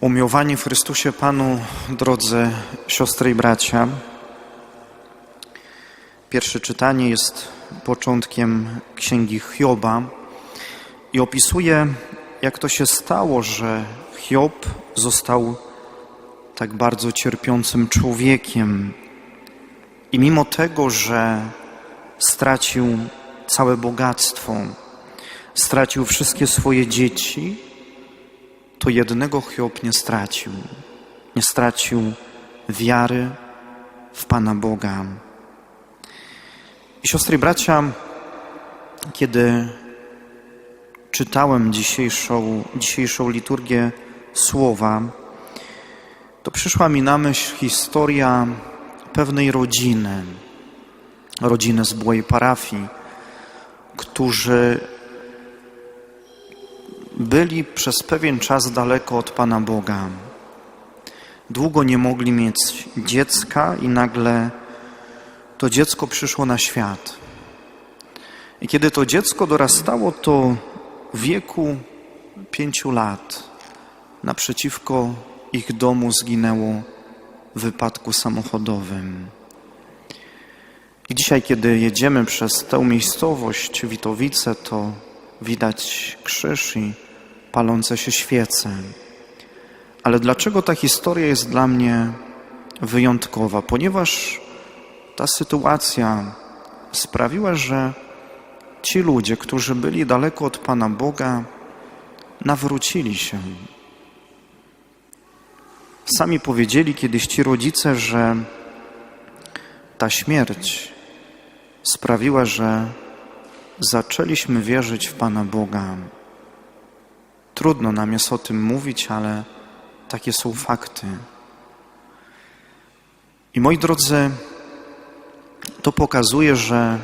Umiłowani w Chrystusie Panu, drodzy siostry i bracia, pierwsze czytanie jest początkiem księgi Hioba i opisuje, jak to się stało, że Hiob został tak bardzo cierpiącym człowiekiem. I mimo tego, że stracił całe bogactwo, stracił wszystkie swoje dzieci, to jednego Hiob nie stracił. Nie stracił wiary w Pana Boga. I siostry i bracia, kiedy czytałem dzisiejszą, dzisiejszą liturgię słowa, to przyszła mi na myśl historia pewnej rodziny, rodziny z byłej parafii, którzy byli przez pewien czas daleko od Pana Boga. Długo nie mogli mieć dziecka i nagle to dziecko przyszło na świat. I kiedy to dziecko dorastało, to w wieku pięciu lat naprzeciwko ich domu zginęło w wypadku samochodowym. I dzisiaj, kiedy jedziemy przez tę miejscowość Witowice, to widać krzyż i palące się świece. Ale dlaczego ta historia jest dla mnie wyjątkowa? Ponieważ ta sytuacja sprawiła, że ci ludzie, którzy byli daleko od Pana Boga, nawrócili się. Sami powiedzieli kiedyś ci rodzice, że ta śmierć sprawiła, że zaczęliśmy wierzyć w Pana Boga. Trudno nam jest o tym mówić, ale takie są fakty. I moi drodzy, to pokazuje, że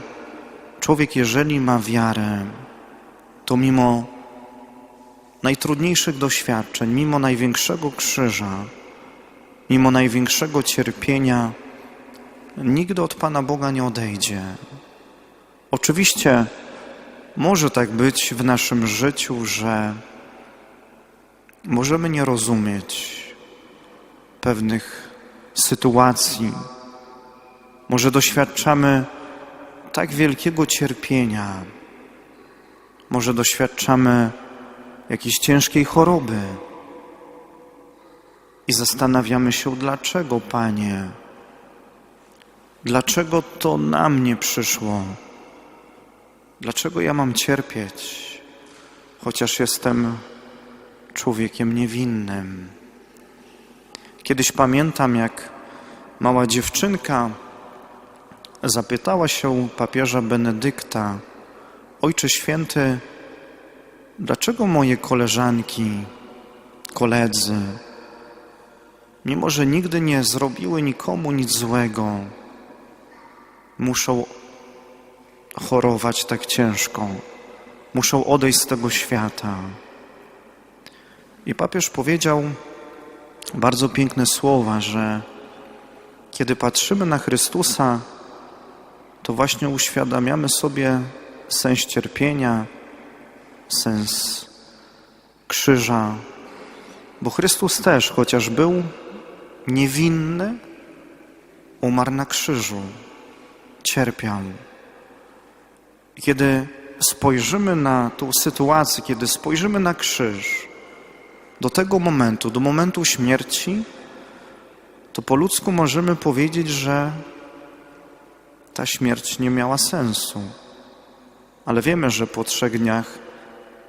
człowiek, jeżeli ma wiarę, to mimo najtrudniejszych doświadczeń, mimo największego krzyża, mimo największego cierpienia, nigdy od Pana Boga nie odejdzie. Oczywiście może tak być w naszym życiu, że możemy nie rozumieć pewnych sytuacji. Może doświadczamy tak wielkiego cierpienia, może doświadczamy jakiejś ciężkiej choroby i zastanawiamy się, dlaczego, Panie, dlaczego to na mnie przyszło. Dlaczego ja mam cierpieć, chociaż jestem człowiekiem niewinnym? Kiedyś pamiętam, jak mała dziewczynka zapytała się papieża Benedykta: Ojcze Święty, dlaczego moje koleżanki, koledzy, mimo że nigdy nie zrobiły nikomu nic złego, muszą chorować tak ciężko, muszą odejść z tego świata. I papież powiedział bardzo piękne słowa, że kiedy patrzymy na Chrystusa, to właśnie uświadamiamy sobie sens cierpienia, sens krzyża, bo Chrystus też, chociaż był niewinny, umarł na krzyżu, cierpiał. Kiedy spojrzymy na tą sytuację, kiedy spojrzymy na krzyż, do tego momentu, do momentu śmierci, to po ludzku możemy powiedzieć, że ta śmierć nie miała sensu. Ale wiemy, że po trzech dniach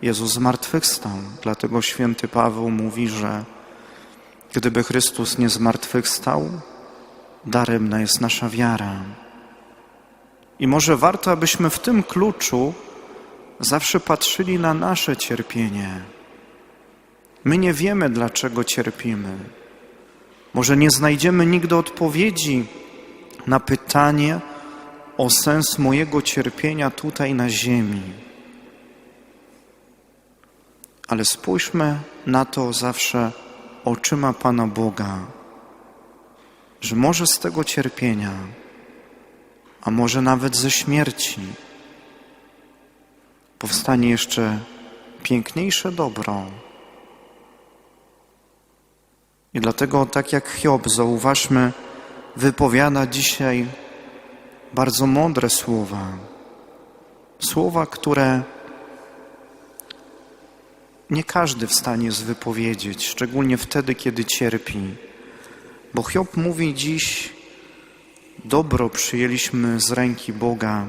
Jezus zmartwychwstał. Dlatego święty Paweł mówi, że gdyby Chrystus nie zmartwychwstał, daremna jest nasza wiara. I może warto, abyśmy w tym kluczu zawsze patrzyli na nasze cierpienie. My nie wiemy, dlaczego cierpimy. Może nie znajdziemy nigdy odpowiedzi na pytanie o sens mojego cierpienia tutaj na ziemi. Ale spójrzmy na to zawsze oczyma Pana Boga, że może z tego cierpienia a może nawet ze śmierci, powstanie jeszcze piękniejsze dobro. I dlatego, tak jak Hiob, zauważmy, wypowiada dzisiaj bardzo mądre słowa. Słowa, które nie każdy w stanie jest wypowiedzieć, szczególnie wtedy, kiedy cierpi. Bo Hiob mówi dziś, dobro przyjęliśmy z ręki Boga,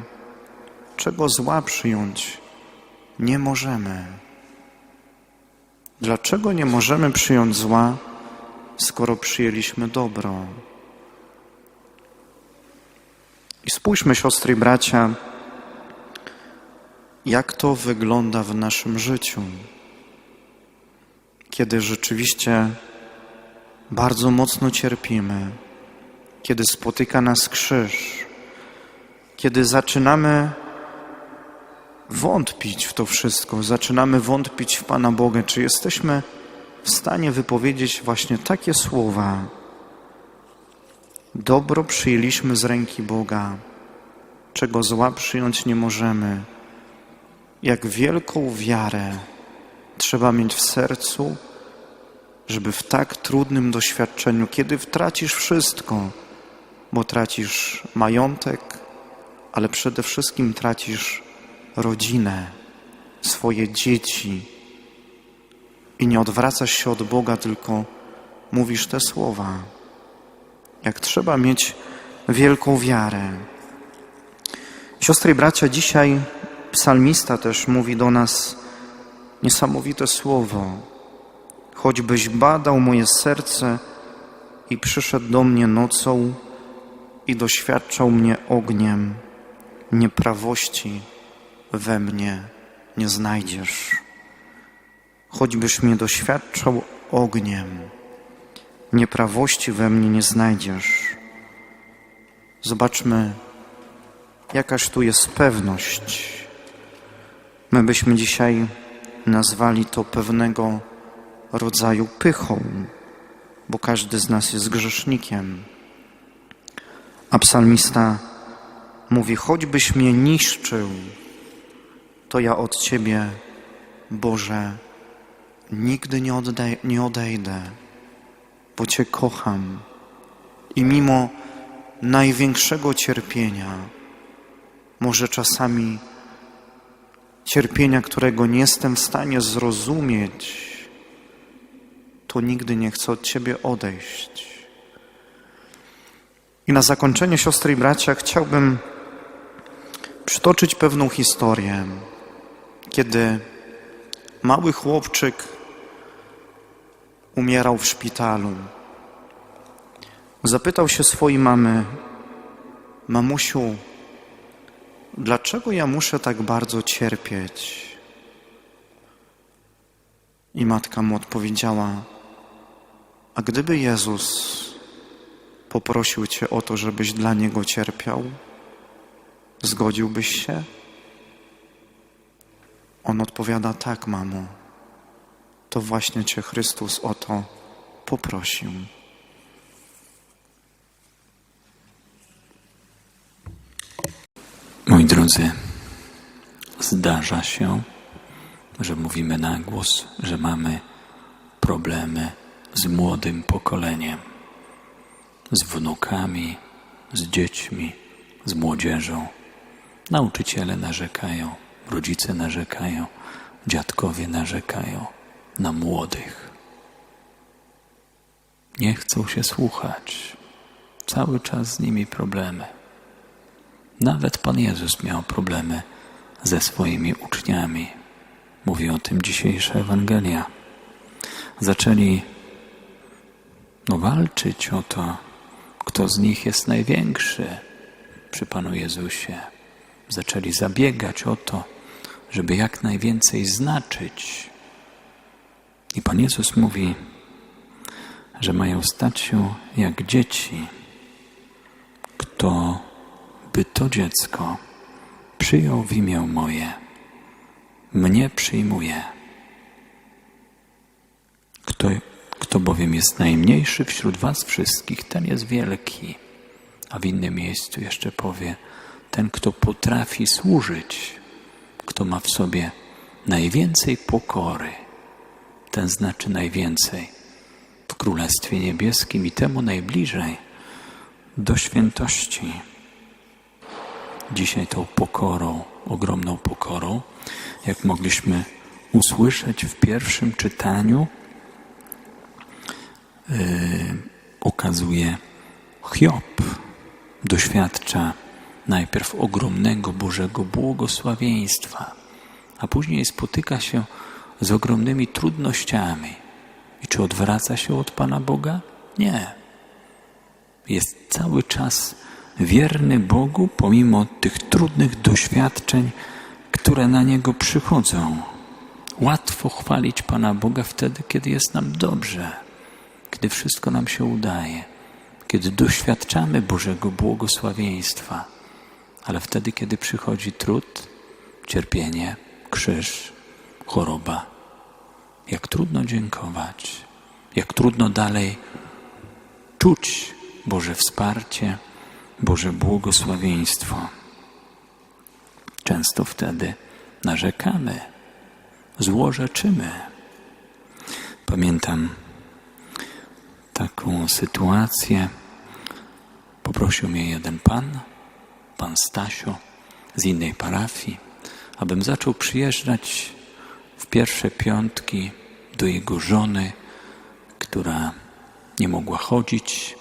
czego zła przyjąć nie możemy. Dlaczego nie możemy przyjąć zła, skoro przyjęliśmy dobro? I spójrzmy, siostry i bracia, jak to wygląda w naszym życiu, kiedy rzeczywiście bardzo mocno cierpimy, kiedy spotyka nas krzyż, kiedy zaczynamy wątpić w to wszystko, zaczynamy wątpić w Pana Boga, czy jesteśmy w stanie wypowiedzieć właśnie takie słowa. Dobro przyjęliśmy z ręki Boga, czego zła przyjąć nie możemy. Jak wielką wiarę trzeba mieć w sercu, żeby w tak trudnym doświadczeniu, kiedy tracisz wszystko, bo tracisz majątek, ale przede wszystkim tracisz rodzinę, swoje dzieci i nie odwracasz się od Boga, tylko mówisz te słowa. Jak trzeba mieć wielką wiarę. Siostry i bracia, dzisiaj psalmista też mówi do nas niesamowite słowo. Choćbyś badał moje serce i przyszedł do mnie nocą i doświadczał mnie ogniem, nieprawości we mnie nie znajdziesz. Choćbyś mnie doświadczał ogniem, nieprawości we mnie nie znajdziesz. Zobaczmy, jakaż tu jest pewność. My byśmy dzisiaj nazwali to pewnego rodzaju pychą, bo każdy z nas jest grzesznikiem. A psalmista mówi: choćbyś mnie niszczył, to ja od Ciebie, Boże, nigdy nie, nie odejdę, bo Cię kocham. I mimo największego cierpienia, może czasami cierpienia, którego nie jestem w stanie zrozumieć, to nigdy nie chcę od Ciebie odejść. I na zakończenie, siostry i bracia, chciałbym przytoczyć pewną historię, kiedy mały chłopczyk umierał w szpitalu. Zapytał się swojej mamy, mamusiu, dlaczego ja muszę tak bardzo cierpieć? I matka mu odpowiedziała, a gdyby Jezus poprosił Cię o to, żebyś dla Niego cierpiał, zgodziłbyś się? On odpowiada, tak, mamo, to właśnie Cię Chrystus o to poprosił. Moi drodzy, zdarza się, że mówimy na głos, że mamy problemy z młodym pokoleniem, z wnukami, z dziećmi, z młodzieżą. Nauczyciele narzekają, rodzice narzekają, dziadkowie narzekają na młodych. Nie chcą się słuchać, cały czas z nimi problemy. Nawet Pan Jezus miał problemy ze swoimi uczniami. Mówi o tym dzisiejsza Ewangelia. Zaczęli no, walczyć o to, kto z nich jest największy przy Panu Jezusie. Zaczęli zabiegać o to, żeby jak najwięcej znaczyć. I Pan Jezus mówi, że mają stać się jak dzieci. Kto by to dziecko przyjął w imię moje, mnie przyjmuje. Kto, kto bowiem jest najmniejszy wśród was wszystkich, ten jest wielki. A w innym miejscu jeszcze powie, ten, kto potrafi służyć, kto ma w sobie najwięcej pokory, ten znaczy najwięcej. w Królestwie Niebieskim i temu najbliżej do świętości. Dzisiaj tą pokorą, ogromną pokorą, jak mogliśmy usłyszeć w pierwszym czytaniu, yy, okazuje Hiob. Doświadcza najpierw ogromnego Bożego błogosławieństwa, a później spotyka się z ogromnymi trudnościami. I czy odwraca się od Pana Boga? Nie. Jest cały czas wierny Bogu pomimo tych trudnych doświadczeń, które na niego przychodzą. Łatwo chwalić Pana Boga wtedy, kiedy jest nam dobrze, kiedy wszystko nam się udaje, kiedy doświadczamy Bożego błogosławieństwa, ale wtedy, kiedy przychodzi trud, cierpienie, krzyż, choroba, jak trudno dziękować, jak trudno dalej czuć Boże wsparcie, Boże błogosławieństwo. Często wtedy narzekamy, złorzeczymy. Pamiętam taką sytuację. Poprosił mnie jeden pan, pan Stasio, z innej parafii, abym zaczął przyjeżdżać w pierwsze piątki do jego żony, która nie mogła chodzić,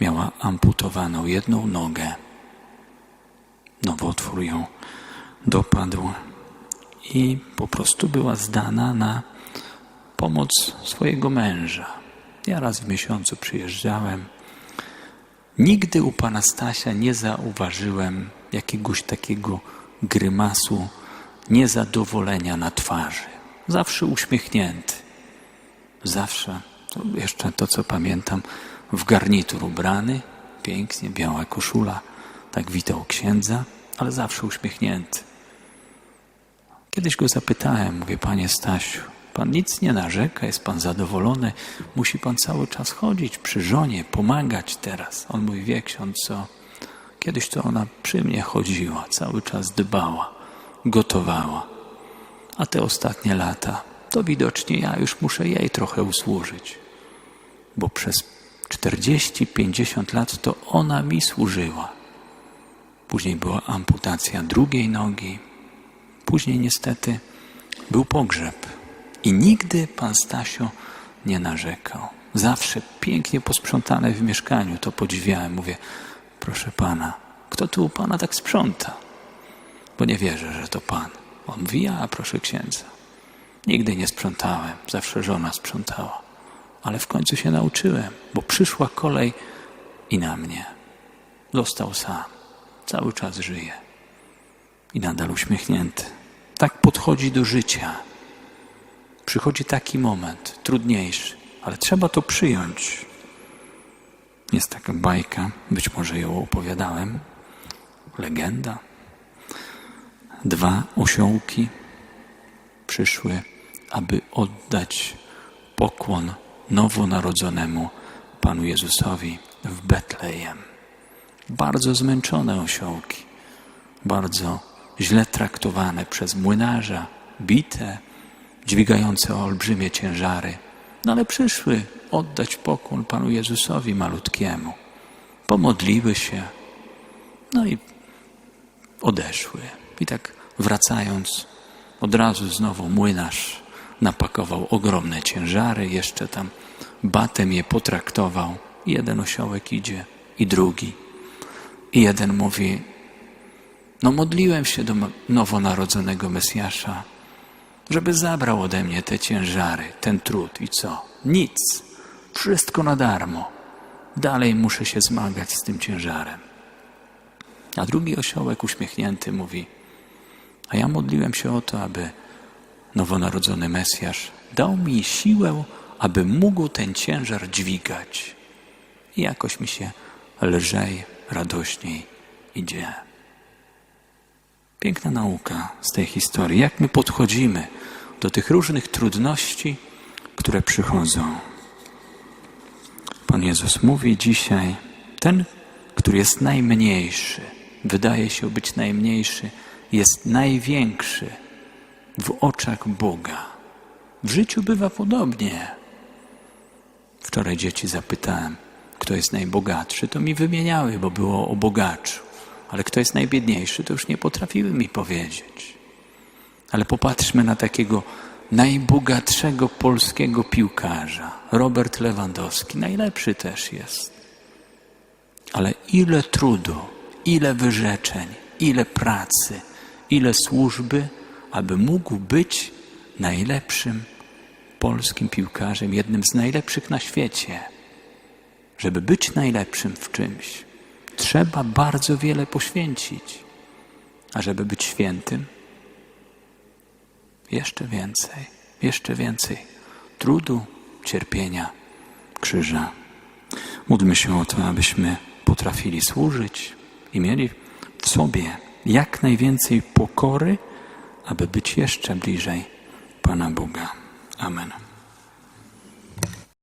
miała amputowaną jedną nogę. Nowotwór ją dopadł i po prostu była zdana na pomoc swojego męża. Ja raz w miesiącu przyjeżdżałem. Nigdy u pana Stasia nie zauważyłem jakiegoś takiego grymasu niezadowolenia na twarzy. Zawsze uśmiechnięty. Zawsze, jeszcze to co pamiętam, w garnitur ubrany, pięknie, biała koszula, tak witał księdza, ale zawsze uśmiechnięty. Kiedyś go zapytałem, mówię, panie Stasiu, pan nic nie narzeka, jest pan zadowolony, musi pan cały czas chodzić przy żonie, pomagać teraz. On mówi, wie ksiądz co, kiedyś to ona przy mnie chodziła, cały czas dbała, gotowała. A te ostatnie lata, to widocznie ja już muszę jej trochę usłużyć, bo przez 40-50 lat to ona mi służyła. Później była amputacja drugiej nogi. Później niestety był pogrzeb. I nigdy pan Stasio nie narzekał. Zawsze pięknie posprzątane w mieszkaniu. To podziwiałem. Mówię, proszę pana, kto tu u pana tak sprząta? Bo nie wierzę, że to pan. On mówi, ja proszę księdza. Nigdy nie sprzątałem. Zawsze żona sprzątała. Ale w końcu się nauczyłem, bo przyszła kolej i na mnie. Został sam. Cały czas żyje. I nadal uśmiechnięty. Tak podchodzi do życia. Przychodzi taki moment, trudniejszy, ale trzeba to przyjąć. Jest taka bajka, być może ją opowiadałem, legenda. Dwa osiołki przyszły, aby oddać pokłon nowonarodzonemu Panu Jezusowi w Betlejem. Bardzo zmęczone osiołki, bardzo źle traktowane przez młynarza, bite, dźwigające olbrzymie ciężary, no ale przyszły oddać pokłon Panu Jezusowi malutkiemu. Pomodliły się, no i odeszły. I tak wracając, od razu znowu młynarz napakował ogromne ciężary, jeszcze tam batem je potraktował. Jeden osiołek idzie i drugi. I jeden mówi, no modliłem się do nowonarodzonego Mesjasza, żeby zabrał ode mnie te ciężary, ten trud i co? Nic. Wszystko na darmo. Dalej muszę się zmagać z tym ciężarem. A drugi osiołek uśmiechnięty mówi, a ja modliłem się o to, aby nowonarodzony Mesjasz dał mi siłę, aby mógł ten ciężar dźwigać. I jakoś mi się lżej, radośniej idzie. Piękna nauka z tej historii, jak my podchodzimy do tych różnych trudności, które przychodzą. Pan Jezus mówi dzisiaj, ten, który jest najmniejszy, wydaje się być najmniejszy, jest największy w oczach Boga. W życiu bywa podobnie. Wczoraj dzieci zapytałem, kto jest najbogatszy, to mi wymieniały, bo było o bogaczu. Ale kto jest najbiedniejszy, to już nie potrafiły mi powiedzieć. Ale popatrzmy na takiego najbogatszego polskiego piłkarza. Robert Lewandowski, najlepszy też jest. Ale ile trudu, ile wyrzeczeń, ile pracy, ile służby, aby mógł być najlepszym polskim piłkarzem, jednym z najlepszych na świecie. Żeby być najlepszym w czymś, trzeba bardzo wiele poświęcić. A żeby być świętym, jeszcze więcej, jeszcze więcej trudu, cierpienia, krzyża. Módlmy się o to, abyśmy potrafili służyć i mieli w sobie jak najwięcej pokory, aby być jeszcze bliżej Pana Boga. Amen.